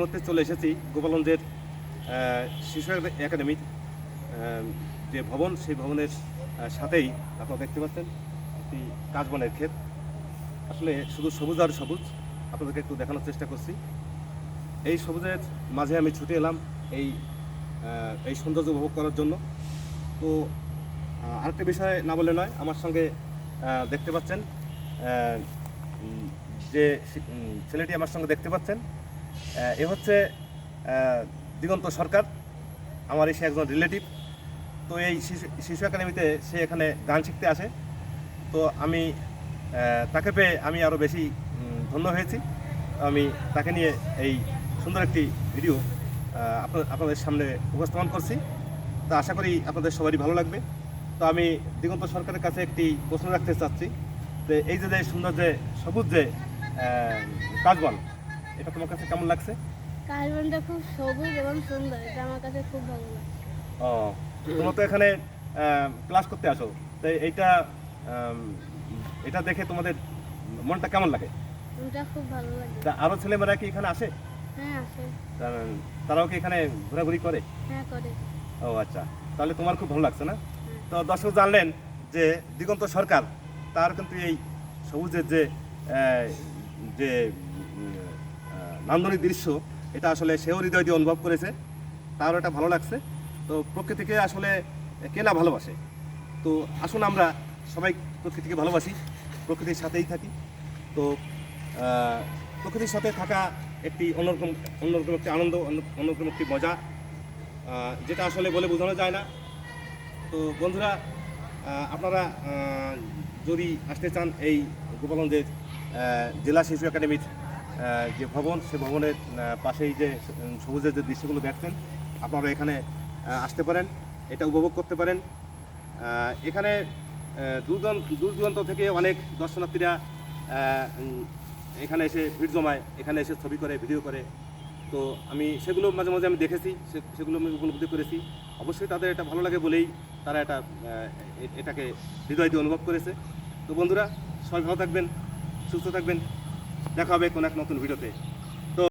ইতিমধ্যে চলে এসেছি গোপালগঞ্জের শিশু একাডেমি যে ভবন, সেই ভবনের সাথেই আপনারা দেখতে পাচ্ছেন একটি কাজবনের ক্ষেত। আসলে শুধু সবুজ আর সবুজ, আপনাদেরকে একটু দেখানোর চেষ্টা করছি। এই সবুজের মাঝে আমি ছুটে এলাম এই এই সৌন্দর্য উপভোগ করার জন্য। তো আরেকটা বিষয় না বলে নয়, আমার সঙ্গে দেখতে পাচ্ছেন যে ছেলেটি আমার সঙ্গে দেখতে পাচ্ছেন। এ হচ্ছে দিগন্ত সরকার আমার সে একজন রিলেটিভ তো এই শিশু শিশু একাডেমিতে সে এখানে গান শিখতে আসে। তো আমি তাকে পেয়ে আমি আরও বেশি ধন্য হয়েছি। আমি তাকে নিয়ে এই সুন্দর একটি ভিডিও আপনাদের সামনে উপস্থাপন করছি। তো আশা করি আপনাদের সবারই ভালো লাগবে। তো আমি দিগন্ত সরকারের কাছে একটি প্রশ্ন রাখতে চাচ্ছি। যে এই যে সুন্দর যে সবুজ যে আহ, কাজবন এটা তোমার কাছে কেমন লাগছে? কার্বনটা খুব সবুজ এবং সুন্দর এটা আমার কাছে খুব ভালো লাগে। ও তোমরা তো এখানে ক্লাস করতে আসো। তাই এইটা এটা দেখে তোমাদের মনটা কেমন লাগে? এটা খুব ভালো লাগে। তা আরও ছেলেমেয়েরা কি এখানে আসে? হ্যাঁ আসে। তারাও কি এখানে ঘোরাঘুরি করে? হ্যাঁ করে। ও আচ্ছা। তাহলে তোমার খুব ভালো লাগছে না? তো দর্শক জানলেন যে দিগন্ত সরকার তার কিন্তু এই সবুজের যে যে নান্দনিক দৃশ্য। এটা আসলে সেও হৃদয় দিয়ে অনুভব করেছে। তারও এটা ভালো লাগছে। তো প্রকৃতিকে আসলে কে না ভালোবাসে? তো আসুন আমরা সবাই প্রকৃতিকে ভালোবাসি, প্রকৃতির সাথেই থাকি। তো প্রকৃতির সাথে থাকা একটি অন্যরকম অন্যরকম একটি আনন্দ, অন্য- অন্যরকম একটি মজা যেটা আসলে বলে বোঝানো যায় না। তো বন্ধুরা আপনারা যদি আসতে চান এই গোপালগঞ্জের জেলা শিশু একাডেমির যে ভবন, সে ভবনের পাশেই যে সবুজের যে দৃশ্যগুলো দেখছেন, আপনারা এখানে আসতে পারেন, এটা উপভোগ করতে পারেন। এখানে দূর দূরান্ত- দূর দূরান্ত থেকে অনেক দর্শনার্থীরা এখানে এসে ভিড় জমায়, এখানে এসে ছবি করে, ভিডিও করে। তো আমি সেগুলো মাঝে মাঝে আমি দেখেছি সেগুলো আমি উপলব্ধি করেছি। অবশ্যই তাদের এটা ভালো লাগে বলেই তারা এটা এটাকে হৃদয় দিয়ে অনুভব করেছে। তো বন্ধুরা, সবাই ভালো থাকবেন, সুস্থ থাকবেন। দেখা হবে কোনো এক নতুন ভিডিওতে।